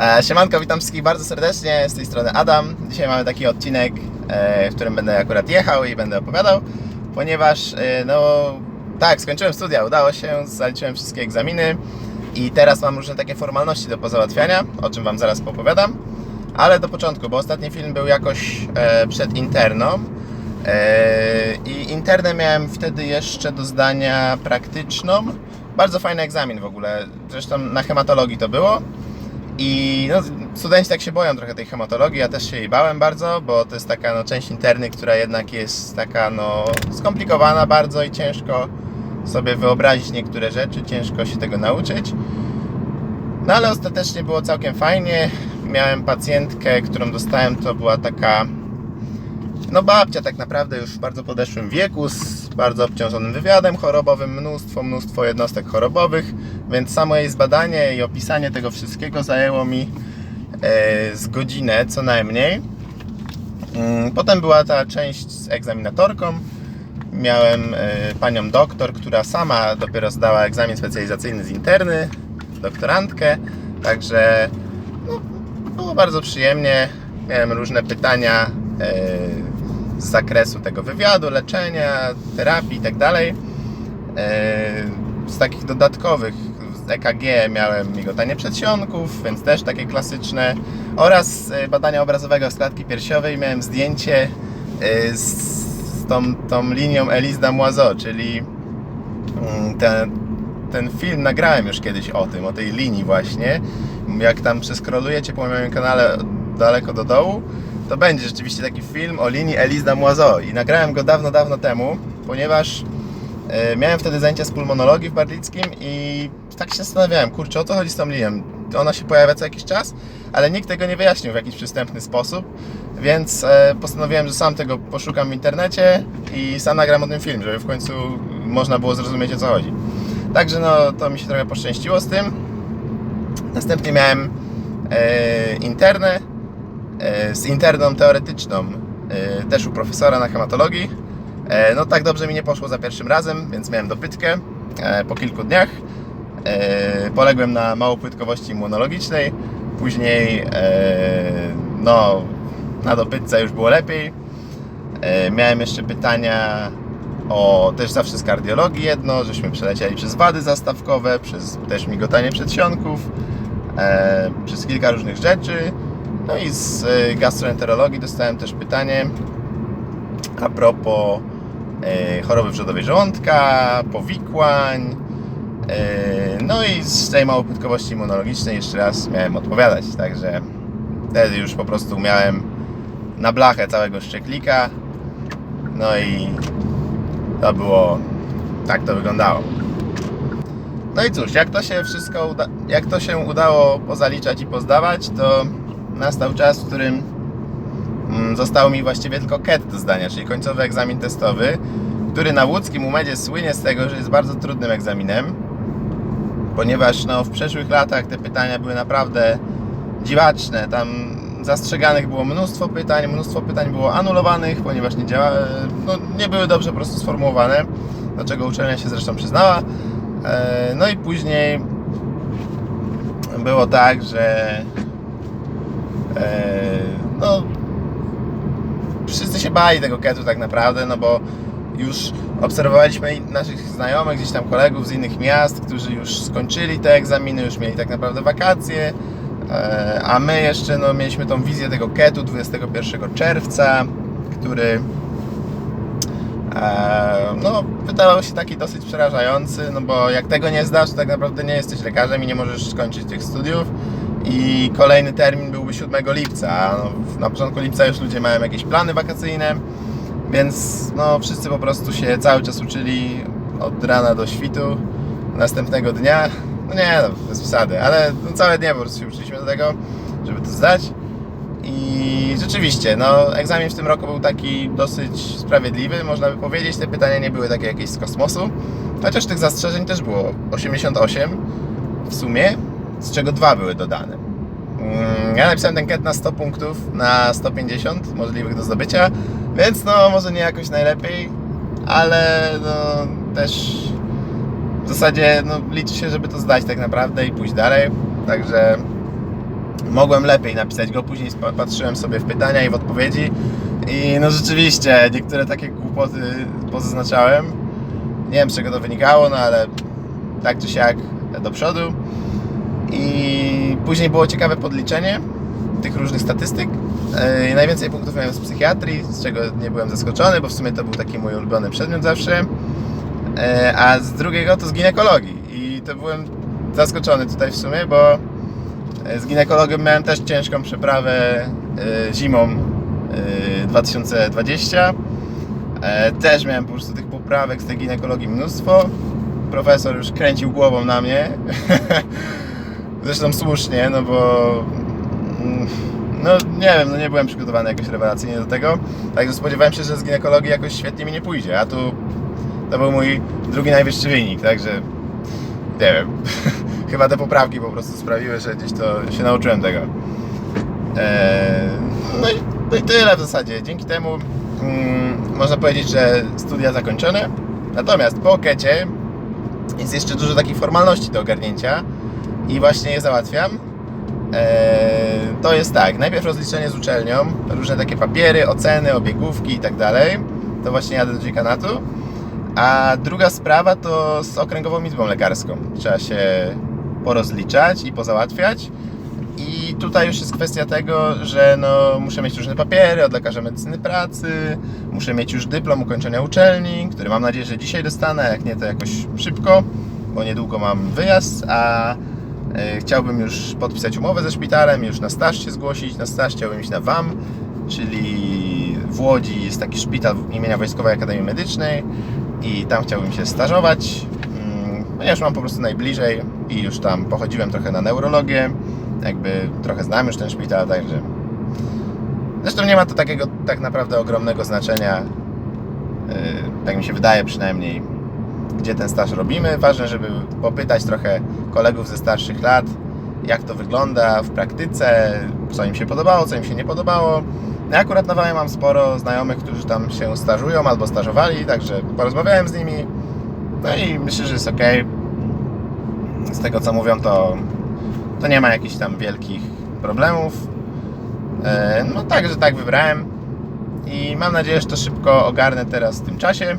E, Siemanko, witam wszystkich bardzo serdecznie, z tej strony Adam. Dzisiaj mamy taki odcinek, e, w którym będę akurat jechał i będę opowiadał, ponieważ, e, no tak, skończyłem studia, udało się, zaliczyłem wszystkie egzaminy i teraz mam różne takie formalności do pozałatwiania, o czym Wam zaraz opowiadam. Ale do początku, bo ostatni film był jakoś przed interną i internę miałem wtedy jeszcze do zdania praktyczną. Bardzo fajny egzamin w ogóle, zresztą na hematologii to było. I no, studenci tak się boją trochę tej hematologii, ja też się jej bałem bardzo, bo to jest taka no, część interny, która jednak jest taka no, skomplikowana bardzo i ciężko sobie wyobrazić niektóre rzeczy, ciężko się tego nauczyć. No ale ostatecznie było całkiem fajnie. Miałem pacjentkę, którą dostałem, to była taka no babcia tak naprawdę już w bardzo podeszłym wieku, z bardzo obciążonym wywiadem chorobowym, mnóstwo, mnóstwo jednostek chorobowych, więc samo jej zbadanie i opisanie tego wszystkiego zajęło mi e, z godzinę co najmniej. Mm, Potem była ta część z egzaminatorką. Miałem e, panią doktor, która sama dopiero zdała egzamin specjalizacyjny z interny, doktorantkę, także no, było bardzo przyjemnie. Miałem różne pytania e, z zakresu tego wywiadu, leczenia, terapii itd. E, Z takich dodatkowych EKG miałem migotanie przedsionków, więc też takie klasyczne. Oraz e, badania obrazowego z klatki piersiowej miałem zdjęcie e, z z tą, tą linią Elise d'Amoiseau, czyli mm, ten, ten film nagrałem już kiedyś o tym, o tej linii właśnie. Jak tam przeskrolujecie po moim kanale daleko do dołu, to będzie rzeczywiście taki film o linii Elise d'Amoiseau i nagrałem go dawno, dawno temu, ponieważ e, miałem wtedy zajęcia z pulmonologii w Barlickim i tak się zastanawiałem, kurczę, o co chodzi z tą linią? Ona się pojawia co jakiś czas, ale nikt tego nie wyjaśnił w jakiś przystępny sposób, więc e, postanowiłem, że sam tego poszukam w internecie i sam nagram o tym film, żeby w końcu można było zrozumieć o co chodzi. Także no, to mi się trochę poszczęściło z tym. Następnie miałem e, internę e, z interną teoretyczną, e, też u profesora na hematologii. E, no tak dobrze mi nie poszło za pierwszym razem, więc miałem dopytkę e, po kilku dniach. E, poległem na małopłytkowości immunologicznej. Później e, no, na dopytce już było lepiej. E, miałem jeszcze pytania o też zawsze z kardiologii jedno, żeśmy przelecieli przez wady zastawkowe, przez też migotanie przedsionków, e, przez kilka różnych rzeczy. No i z e, gastroenterologii dostałem też pytanie a propos e, choroby wrzodowej żołądka, powikłań. e, No i z tej małopłytkowości immunologicznej jeszcze raz miałem odpowiadać, także wtedy już po prostu miałem na blachę całego szczeklika. No i to było, tak to wyglądało. No i cóż, jak to się wszystko uda, jak to się udało pozaliczać i pozdawać, to nastał czas, w którym mm, został mi właściwie tylko KET do zdania, czyli końcowy egzamin testowy, który na łódzkim umedzie słynie z tego, że jest bardzo trudnym egzaminem, ponieważ no, w przeszłych latach te pytania były naprawdę dziwaczne. Tam zastrzeganych było mnóstwo pytań, mnóstwo pytań było anulowanych, ponieważ nie, działa, no, nie były dobrze po prostu sformułowane, do czego uczelnia się zresztą przyznała. E, No i później było tak, że no, wszyscy się bali tego ketu tak naprawdę, no bo już obserwowaliśmy naszych znajomych, gdzieś tam kolegów z innych miast, którzy już skończyli te egzaminy, już mieli tak naprawdę wakacje, e, a my jeszcze no, mieliśmy tą wizję tego ketu 21 czerwca, który e, no, wydawał się taki dosyć przerażający, no bo jak tego nie zdasz, to tak naprawdę nie jesteś lekarzem i nie możesz skończyć tych studiów i kolejny termin byłby 7 lipca, no, na początku lipca już ludzie mają jakieś plany wakacyjne, więc no, wszyscy po prostu się cały czas uczyli od rana do świtu następnego dnia. No nie, no, bez przesady, ale no, całe dnie po prostu się uczyliśmy do tego, żeby to zdać. I rzeczywiście, no, egzamin w tym roku był taki dosyć sprawiedliwy, można by powiedzieć. Te pytania nie były takie jakieś z kosmosu, chociaż tych zastrzeżeń też było 88 w sumie, z czego dwa były dodane. Mm, Ja napisałem ten ket na 100 punktów, na 150 możliwych do zdobycia, więc no może nie jakoś najlepiej, ale no też w zasadzie no, liczy się, żeby to zdać tak naprawdę i pójść dalej. Także mogłem lepiej napisać go, później patrzyłem sobie w pytania i w odpowiedzi i no rzeczywiście niektóre takie głupoty pozaznaczałem. Nie wiem z czego to wynikało, no ale tak czy siak do przodu. I później było ciekawe podliczenie tych różnych statystyk. Yy, najwięcej punktów miałem z psychiatrii, z czego nie byłem zaskoczony, bo w sumie to był taki mój ulubiony przedmiot zawsze. Yy, a z drugiego to z ginekologii. I to byłem zaskoczony tutaj w sumie, bo z ginekologią miałem też ciężką przeprawę zimą yy, 2020. E, Też miałem po prostu tych poprawek z tej ginekologii mnóstwo. Profesor już kręcił głową na mnie. Zresztą słusznie, no bo mm, no nie wiem, no nie byłem przygotowany jakoś rewelacyjnie do tego. Także spodziewałem się, że z ginekologii jakoś świetnie mi nie pójdzie, a tu to był mój drugi najwyższy wynik, także nie wiem. Chyba te poprawki po prostu sprawiły, że gdzieś to się nauczyłem tego. Eee, no, i, no i tyle w zasadzie. Dzięki temu mm, można powiedzieć, że studia zakończone. Natomiast po okecie jest jeszcze dużo takich formalności do ogarnięcia i właśnie je załatwiam. Eee, to jest tak, najpierw rozliczenie z uczelnią, różne takie papiery, oceny, obiegówki i tak dalej. To właśnie jadę do dziekanatu. A druga sprawa to z okręgową izbą lekarską. Trzeba się porozliczać i pozałatwiać. I tutaj już jest kwestia tego, że no, muszę mieć różne papiery od lekarza medycyny pracy, muszę mieć już dyplom ukończenia uczelni, który mam nadzieję, że dzisiaj dostanę, jak nie to jakoś szybko, bo niedługo mam wyjazd, a e, chciałbym już podpisać umowę ze szpitalem, już na staż się zgłosić, na staż chciałbym iść na WAM, czyli w Łodzi jest taki szpital imienia Wojskowej Akademii Medycznej i tam chciałbym się stażować, mm, ponieważ mam po prostu najbliżej i już tam pochodziłem trochę na neurologię, jakby trochę znam już ten szpital, także zresztą nie ma to takiego tak naprawdę ogromnego znaczenia, yy, tak mi się wydaje przynajmniej, gdzie ten staż robimy. Ważne, żeby popytać trochę kolegów ze starszych lat, jak to wygląda w praktyce, co im się podobało, co im się nie podobało. Ja akurat na Wamie mam sporo znajomych, którzy tam się stażują albo stażowali, także porozmawiałem z nimi. No i myślę, że jest ok. Z tego co mówią, to, to nie ma jakichś tam wielkich problemów. E, No także tak wybrałem i mam nadzieję, że to szybko ogarnę teraz w tym czasie.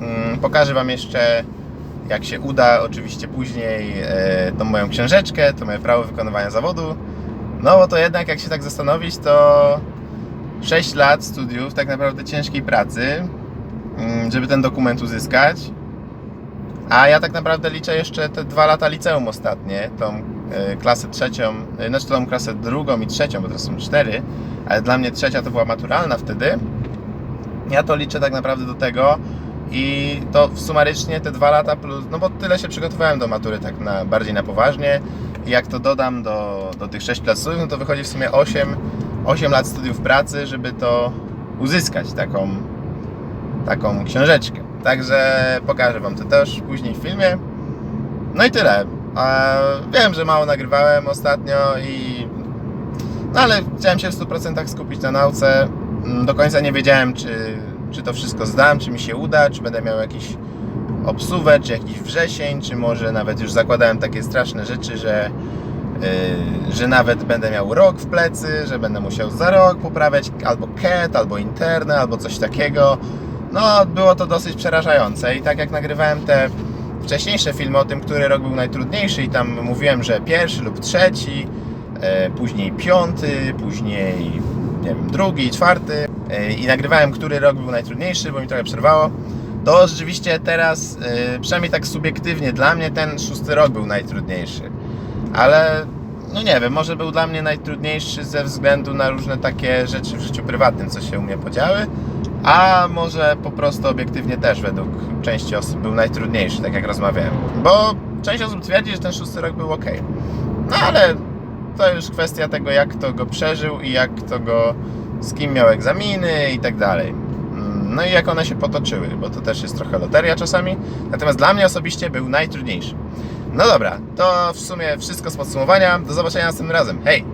Mm, Pokażę Wam jeszcze, jak się uda, oczywiście później, e, tą moją książeczkę, to moje prawo wykonywania zawodu. No bo to jednak, jak się tak zastanowić, to 6 lat studiów, tak naprawdę ciężkiej pracy, mm, żeby ten dokument uzyskać. A ja tak naprawdę liczę jeszcze te dwa lata liceum ostatnie, tą e, klasę trzecią, e, znaczy tą klasę drugą i trzecią, bo teraz są cztery, ale dla mnie trzecia to była maturalna wtedy. Ja to liczę tak naprawdę do tego i to w sumarycznie te dwa lata plus, no bo tyle się przygotowałem do matury tak na, bardziej na poważnie i jak to dodam do, do tych 6 lat studiów, no to wychodzi w sumie 8, 8 lat studiów pracy, żeby to uzyskać, taką, taką książeczkę. Także pokażę Wam to też później w filmie. No i tyle. A wiem, że mało nagrywałem ostatnio i no ale chciałem się w 100% skupić na nauce. Mm, Do końca nie wiedziałem, czy, czy to wszystko zdam, czy mi się uda, czy będę miał jakiś obsuwę, czy jakiś wrzesień, czy może nawet już zakładałem takie straszne rzeczy, że, yy, że nawet będę miał rok w plecy, że będę musiał za rok poprawiać albo KET, albo interne, albo coś takiego. No, było to dosyć przerażające i tak jak nagrywałem te wcześniejsze filmy o tym, który rok był najtrudniejszy i tam mówiłem, że pierwszy lub trzeci, e, później piąty, później nie wiem, drugi, czwarty i nagrywałem, który rok był najtrudniejszy, bo mi trochę przerwało, to rzeczywiście teraz, e, przynajmniej tak subiektywnie dla mnie, ten szósty rok był najtrudniejszy. Ale no nie wiem, może był dla mnie najtrudniejszy ze względu na różne takie rzeczy w życiu prywatnym, co się u mnie podziały, a może po prostu obiektywnie też według części osób był najtrudniejszy, tak jak rozmawiałem. Bo część osób twierdzi, że ten szósty rok był ok. No ale to już kwestia tego, jak kto go przeżył i jak kto go, z kim miał egzaminy i tak dalej. Mm, No i jak one się potoczyły, bo to też jest trochę loteria czasami. Natomiast dla mnie osobiście był najtrudniejszy. No dobra, to w sumie wszystko z podsumowania. Do zobaczenia następnym razem. Hej!